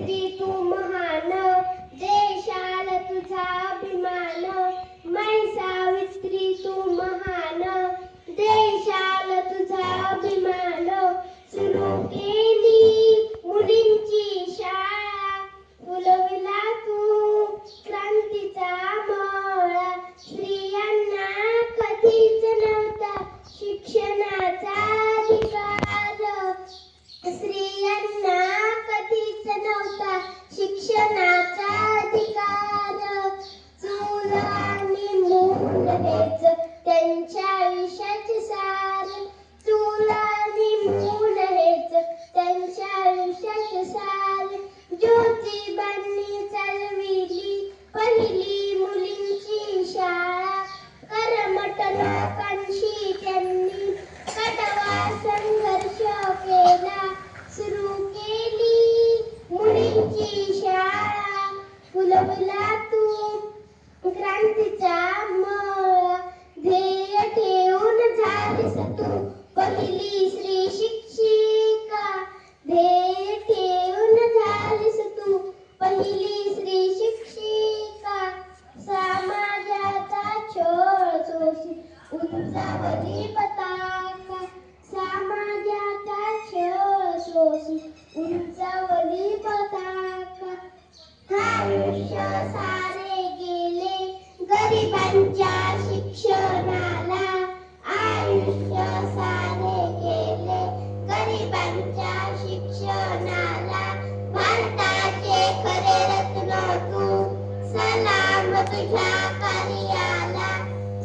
माय तू महान देशाल तुझा अभिमान. माय सावित्री तू महान देशाल तुझा अभिमान. सुरू त्यांच्या आयुष्याचे सार तुला आणि हेच. त्यांच्या आयुष्याचे सार ज्योतिबांनी चालविली पहिली मुलींची शाळा. करमट लोकांशी त्यांनी कटवा संघर्ष केला. सुरू केली मुलींची शाळा. फुलवला तू क्रांतीचा मग सोशी पताका समाजाचा छळ सोशी उंचावली पताका आयुष्य सारे गेले गरिबांच्या शिक्षणाला. आयुष्य सारे गेले गरिबांच्या शिक्षणाला. भारताचे खरे रत्न तू सलाम तुझ्या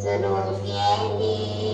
Lord of Candy.